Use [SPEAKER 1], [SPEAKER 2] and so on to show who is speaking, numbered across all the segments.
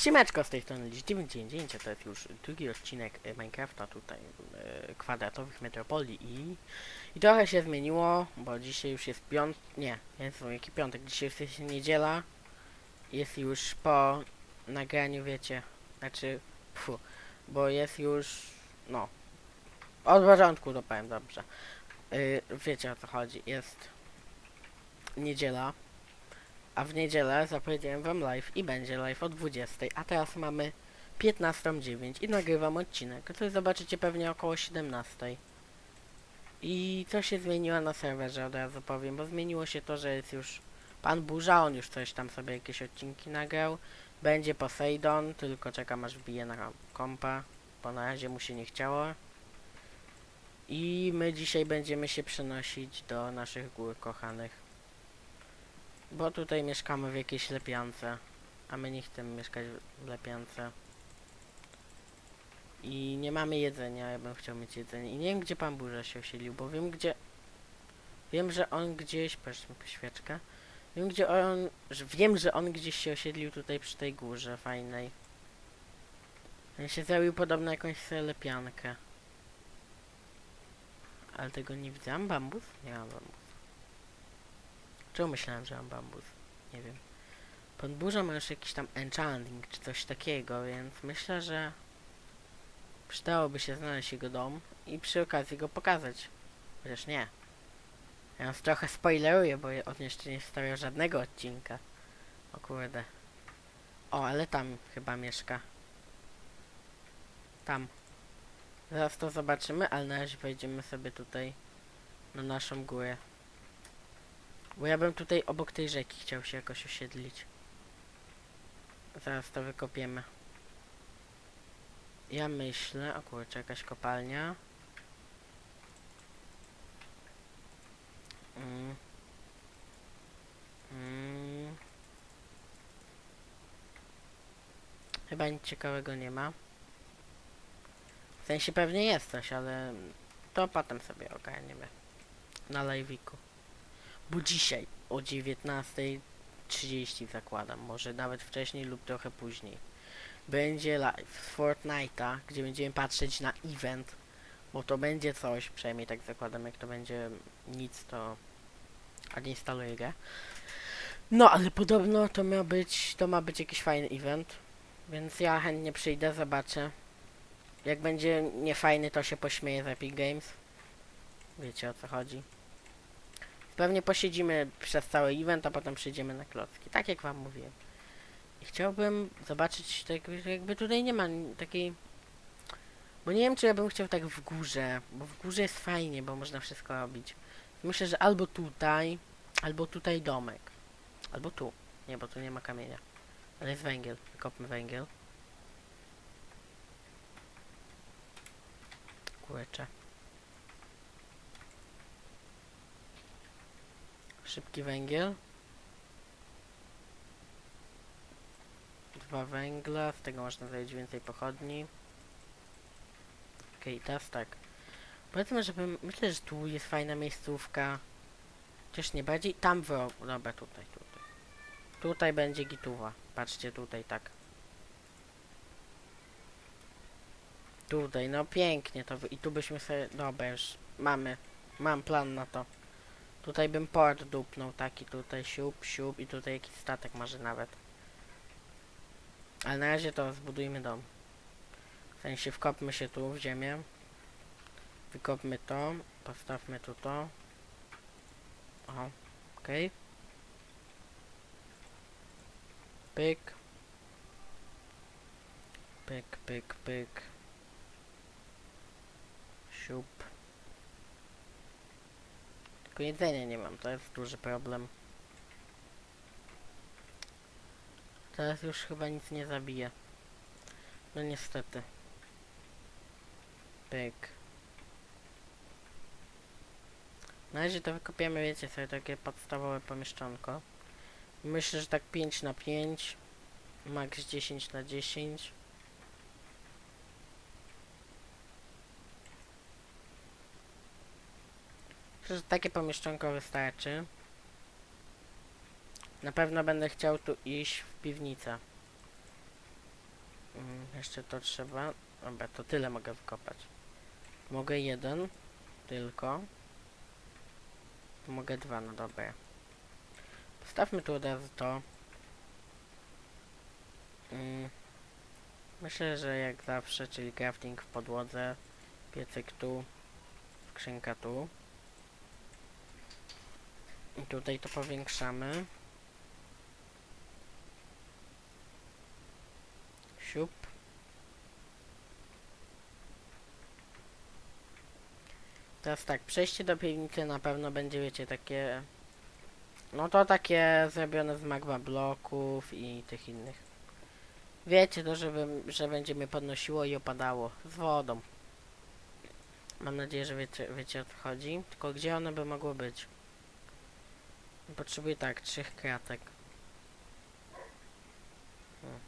[SPEAKER 1] Siemeczko z tej strony Licz 999, a to jest już drugi odcinek e, Minecrafta tutaj e, kwadratowych metropolii i, i trochę się zmieniło, bo dzisiaj już jest piąt... nie, jest jaki piątek, dzisiaj jest niedziela, jest już po nagraniu, wiecie, znaczy, fu, bo jest już, no, od początku to powiem dobrze, y, wiecie o co chodzi, jest niedziela, a w niedzielę zapowiedziałem wam live i będzie live o 20, a teraz mamy 15.09 i nagrywam odcinek, który zobaczycie pewnie około 17. I co się zmieniło na serwerze od razu powiem, bo zmieniło się to, że jest już pan Burza, on już coś tam sobie jakieś odcinki nagrał. Będzie Poseidon, tylko czekam aż wbije na kompa, bo na razie mu się nie chciało. I my dzisiaj będziemy się przenosić do naszych gór kochanych. Bo tutaj mieszkamy w jakiejś lepiance, a my nie chcemy mieszkać w lepiance. I nie mamy jedzenia, ja bym chciał mieć jedzenie. I nie wiem, gdzie pan Burza się osiedlił, bo wiem, gdzie... Wiem, że on gdzieś... Proszę mi świeczkę. Wiem, gdzie on... Że wiem, że on gdzieś się osiedlił tutaj przy tej górze fajnej. On się zrobił podobno jakąś lepiankę. Ale tego nie widzę. Mam bambus? Nie mam bambus. Czemu myślałem, że mam bambus? Nie wiem. Pan Burza ma już jakiś tam enchanting czy coś takiego, więc myślę, że przydałoby się znaleźć jego dom i przy okazji go pokazać. Chociaż nie. Ja już trochę spoileruję, bo on jeszcze nie wstawiał żadnego odcinka. O kurde. O, ale tam chyba mieszka. Tam. Zaraz to zobaczymy, ale na razie wejdziemy sobie tutaj na naszą górę. Bo ja bym tutaj obok tej rzeki chciał się jakoś osiedlić. Zaraz to wykopiemy. Ja myślę... O kurczę, jakaś kopalnia. Mm. Mm. Chyba nic ciekawego nie ma. W sensie pewnie jest coś, ale to potem sobie ogarniemy. Na live'iku. Bo dzisiaj o 19.30 zakładam, może nawet wcześniej lub trochę później. Będzie live z Fortnite'a, gdzie będziemy patrzeć na event, bo to będzie coś, przynajmniej tak zakładam, jak to będzie nic, to odinstaluję grę. No, ale podobno to ma być, to ma być jakiś fajny event, więc ja chętnie przyjdę, zobaczę. Jak będzie niefajny, to się pośmieję z Epic Games. Wiecie o co chodzi. Pewnie posiedzimy przez cały event, a potem przyjdziemy na klocki. Tak jak wam mówiłem. I chciałbym zobaczyć, tak jakby tutaj nie ma takiej... Bo nie wiem, czy ja bym chciał tak w górze, bo w górze jest fajnie, bo można wszystko robić. Myślę, że albo tutaj, albo tutaj domek. Albo tu. Nie, bo tu nie ma kamienia. Ale jest węgiel. Kopmy węgiel. Kurczę. Szybki węgiel. Dwa węgla, z tego można zrobić więcej pochodni. Okej, okay, teraz tak. Powiedzmy, żeby... Myślę, że tu jest fajna miejscówka. Chociaż nie bardziej. Tam w... Dobra, tutaj, tutaj. Tutaj będzie gituwa. Patrzcie tutaj, tak. Tutaj, no pięknie to... I tu byśmy sobie... Dobra, już mamy. Mam plan na to. Tutaj bym port dupnął, taki tutaj siup, siup i tutaj jakiś statek może nawet. Ale na razie to zbudujmy dom. W sensie wkopmy się tu w ziemię. Wykopmy to, postawmy tu to. Aha, okej. Okay. Pyk. Pyk, pyk, pyk. Siup. Tylko jedzenia nie mam, to jest duży problem. Teraz już chyba nic nie zabije. No niestety. Pyk. Na razie to wykopiemy, wiecie, sobie takie podstawowe pomieszczonko. Myślę, że tak 5 na 5 Max 10 na 10 Myślę, że takie pomieszczonko wystarczy. Na pewno będę chciał tu iść w piwnicę. Mm, jeszcze to trzeba. Dobra, to tyle mogę wykopać. Mogę jeden, tylko. Mogę dwa, no dobra. Postawmy tu od razu to. Mm. Myślę, że jak zawsze, czyli crafting w podłodze, piecyk tu, skrzynka tu. I tutaj to powiększamy. Siup. Teraz tak, przejście do piwnicy na pewno będzie, wiecie, takie... No to takie zrobione z magma bloków i tych innych. Wiecie to, żeby, że będzie mnie podnosiło i opadało. Z wodą. Mam nadzieję, że wiecie, wiecie o co chodzi. Tylko gdzie one by mogły być? Potrzebuję tak, trzech kratek. Hmm.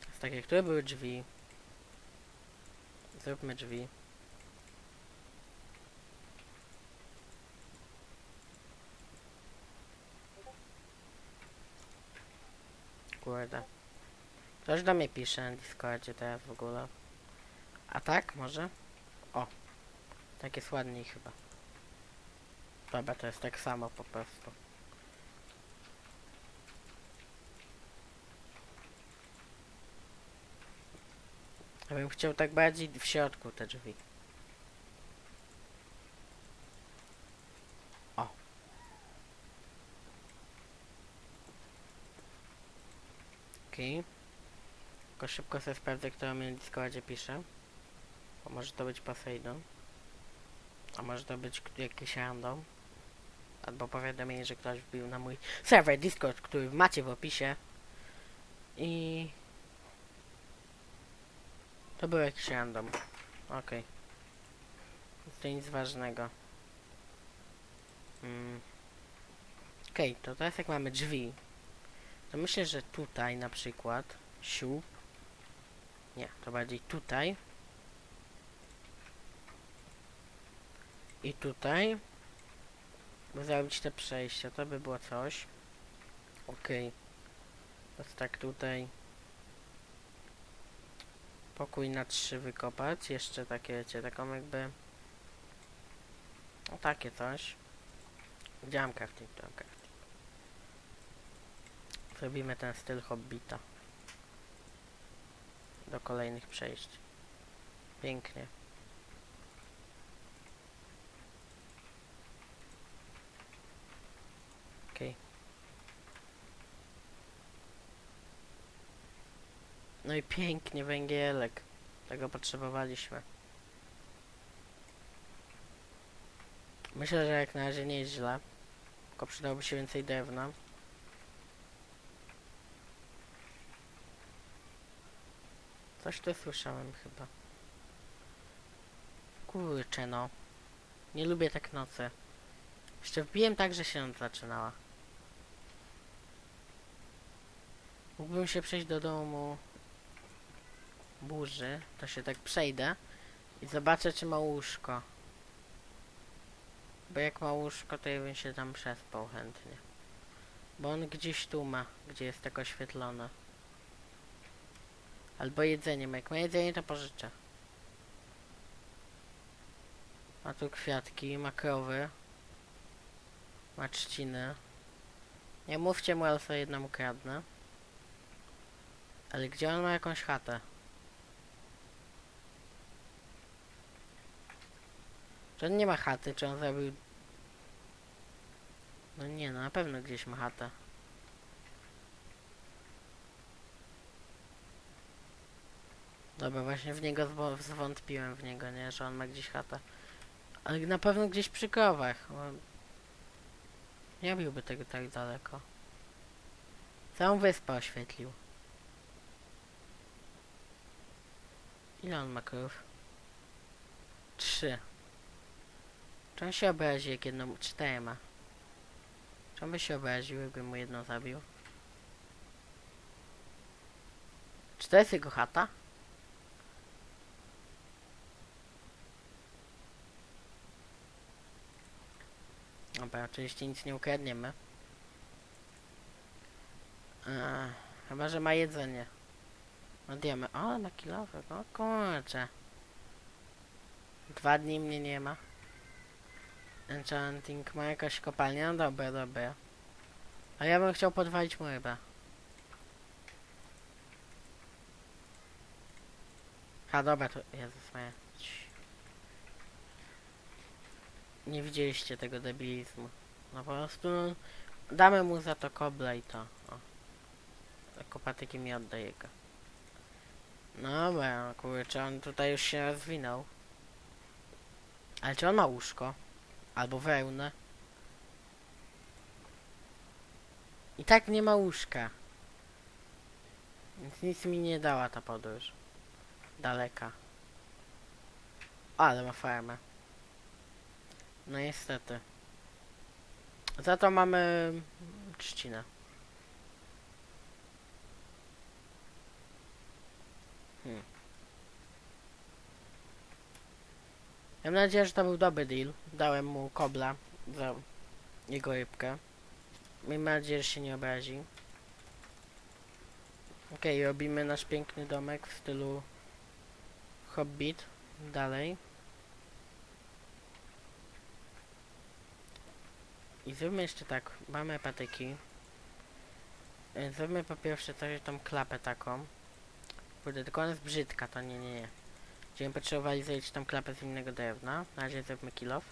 [SPEAKER 1] Teraz takie, które były drzwi? Zróbmy drzwi. Kurde. Ktoś do mnie pisze na Discordzie teraz w ogóle. A tak, może? O. Tak jest ładniej chyba. Dobra, to jest tak samo po prostu. Ja bym chciał tak bardziej w środku te drzwi. O. Okej. Okay. Tylko szybko sobie sprawdzę, kto mi na Discordzie pisze. Bo może to być Poseidon. A może to być jakiś random. Albo powiadomienie, że ktoś wbił na mój serwer Discord, który macie w opisie. I... To był jakiś random. Okej. To nic ważnego. Mm. Okej, to teraz jak mamy drzwi, to myślę, że tutaj na przykład siup. Nie, to bardziej tutaj. I tutaj. By zrobić te przejścia, to by było coś. Okej. Teraz tak tutaj. Pokój na trzy wykopać. Jeszcze takie, wiecie, taką jakby... No takie coś. Mam crafting? Mam crafting. Zrobimy ten styl hobbita. Do kolejnych przejść. Pięknie. No i pięknie węgielek. Tego potrzebowaliśmy. Myślę, że jak na razie nie jest źle. Tylko przydałoby się więcej drewna. Coś tu słyszałem chyba. Kurczę no. Nie lubię tak nocy. Jeszcze wbiłem tak, że się noc zaczynała. Mógłbym się przejść do domu burzy, to się tak przejdę i zobaczę, czy ma łóżko. Bo jak ma łóżko, to ja bym się tam przespał chętnie. Bo on gdzieś tu ma, gdzie jest tak oświetlone. Albo jedzenie, ma. jak ma jedzenie, to pożyczę. Ma tu kwiatki, ma krowy. Ma trzciny. Nie mówcie mu, ale sobie jedną kradnę. Ale gdzie on ma jakąś chatę? Czy on nie ma chaty? Czy on zrobił... No nie, no na pewno gdzieś ma chatę. Dobra, właśnie w niego zwątpiłem w niego, nie? Że on ma gdzieś chatę. Ale na pewno gdzieś przy krowach. Nie biłby tego tak daleko. Całą wyspę oświetlił. Ile on ma krów? Trzy. Czy on się obrazi, jak jedną... Cztery ma. Czy on by się obraził, jakby mu jedno zabił? Czy to jest jego chata? Dobra, oczywiście nic nie ukradniemy. Eee, Chyba, że ma jedzenie. No diamy. O, na kilowy. No kurczę. Dwa dni mnie nie ma. Enchanting ma jakaś kopalnia? No dobra, dobra. A ja bym chciał podwalić mu rybę. A dobra, to... Jezus moja. Nie widzieliście tego debilizmu. No po prostu... Damy mu za to kobla i to. O. Jako patyki mi oddaje go. No no kurczę, on tutaj już się rozwinął. Ale czy on ma łóżko? Albo wełnę? I tak nie ma łóżka. Więc nic mi nie dała ta podróż. Daleka. Ale ma farmę. No niestety. Za to mamy trzcinę. Mam nadzieję, że to był dobry deal. Dałem mu kobla za jego rybkę. Miejmy nadzieję, że się nie obrazi. Okej, robimy nasz piękny domek w stylu Hobbit. Dalej. I zróbmy jeszcze tak, mamy patyki. E, Zróbmy po pierwsze coś, tą klapę taką. Kurde, tylko ona jest brzydka, to nie, nie, nie. Będziemy potrzebowali zrobić tą klapę z innego drewna. Na razie zróbmy kilof.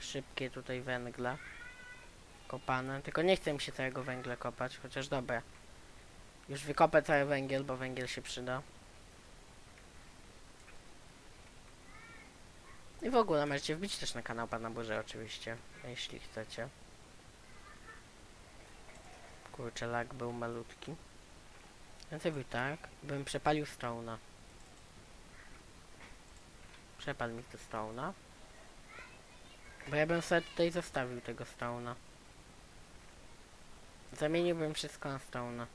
[SPEAKER 1] Szybkie tutaj węgla. Kopane. Tylko nie chcę mi się całego węgla kopać, chociaż dobra. Już wykopę cały węgiel, bo węgiel się przyda. I w ogóle możecie wbić też na kanał Pana Burze oczywiście, jeśli chcecie. Kurczę, lag był malutki. Ja zrobił tak, bym przepalił Stone'a. Przepadł mi to Stone'a. Bo ja bym sobie tutaj zostawił tego Stone'a. Zamieniłbym wszystko na Stone'a.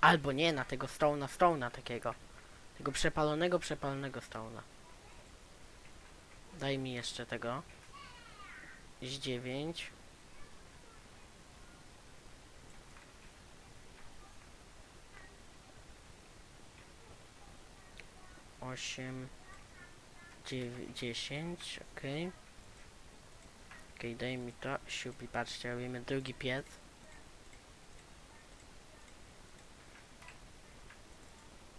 [SPEAKER 1] Albo nie, na tego Stone'a, Stone'a takiego. Tego przepalonego, przepalonego Stone'a. Daj mi jeszcze tego. Z dziewięć. 8, 9, 10, ok. Ok, daj mi to, siupi, patrzcie, robimy drugi piec.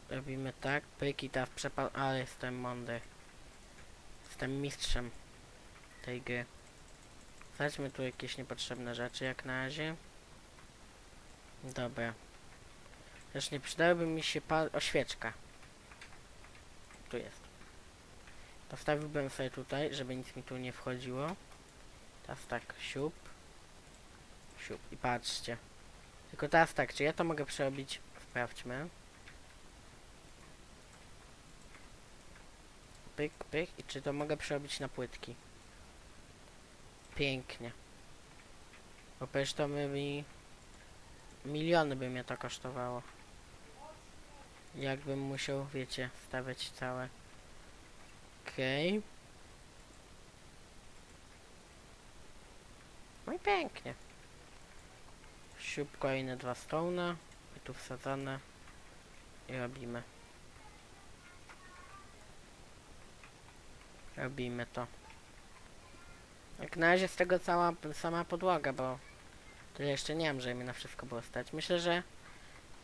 [SPEAKER 1] Robimy tak, pyki ta w przepal, ale jestem mądry. Jestem mistrzem tej gry. Weźmy tu jakieś niepotrzebne rzeczy jak na razie. Dobra. Też nie przydałaby mi się par... oświeczka. Tu jest. Postawiłbym sobie tutaj, żeby nic mi tu nie wchodziło. Teraz tak, siup. Siup. I patrzcie. Tylko teraz tak, czy ja to mogę przerobić? Sprawdźmy. Pyk, pyk. I czy to mogę przerobić na płytki? Pięknie. Bo przecież to by mi... Miliony by mnie to kosztowało. Jakbym musiał, wiecie, stawiać całe. Okej. No i pięknie. Siup kolejne dwa stone'a. I tu wsadzone. I robimy. Robimy to. Jak na razie z tego cała sama podłoga, bo tyle jeszcze nie wiem, żeby mi na wszystko było stać. Myślę, że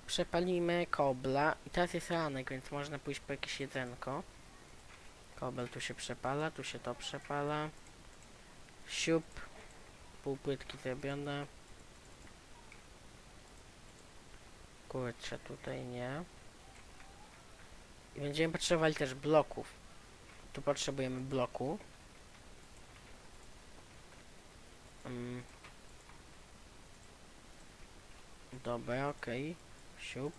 [SPEAKER 1] przepalimy kobla i teraz jest ranek, więc można pójść po jakieś jedzenko. Kobel tu się przepala, tu się to przepala. Siup. Pół płytki zrobione. Kurczę, tutaj nie. I będziemy potrzebowali też bloków. Tu potrzebujemy bloku. Mm. Dobra, okej. Siup.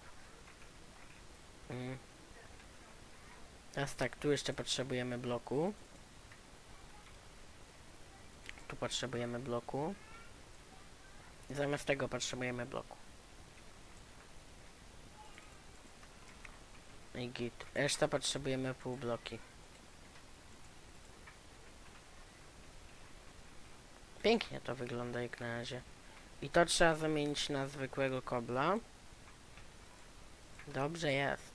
[SPEAKER 1] Mm. Teraz tak, tu jeszcze potrzebujemy bloku. Tu potrzebujemy bloku. Zamiast tego potrzebujemy bloku. I git. Reszta potrzebujemy pół bloki. Pięknie to wygląda jak na razie. I to trzeba zamienić na zwykłego kobla. Dobrze jest.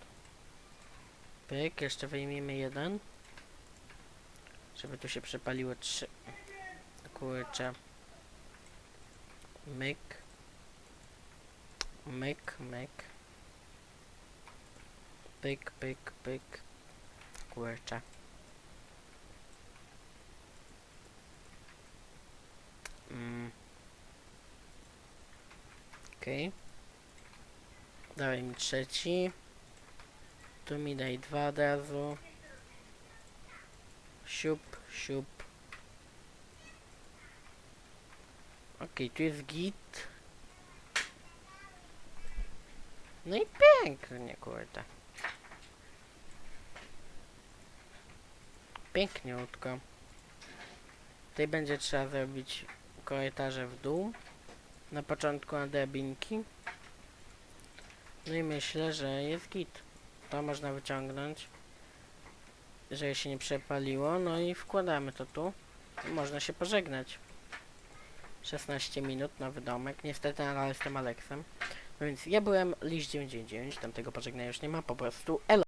[SPEAKER 1] Pyk, jeszcze wyjmiemy jeden. Żeby tu się przepaliły trzy. Kurczę. Myk. Myk, myk. Pyk, pyk, pyk. Kurczę. Mm. Okej. Dawaj mi trzeci. Tu mi daj dwa od razu. Siup, siup. Okej, tu jest git. No i pięknie, kurde. Piękniutko. Tutaj będzie trzeba zrobić korytarze w dół. Na początku na drabinki. No i myślę, że jest git. To można wyciągnąć. Żeby się nie przepaliło. No i wkładamy to tu. Można się pożegnać. 16 minut, nowy domek. Niestety nadal jestem Aleksem. No więc ja byłem Liść 999, tam tego pożegnania już nie ma, po prostu elo.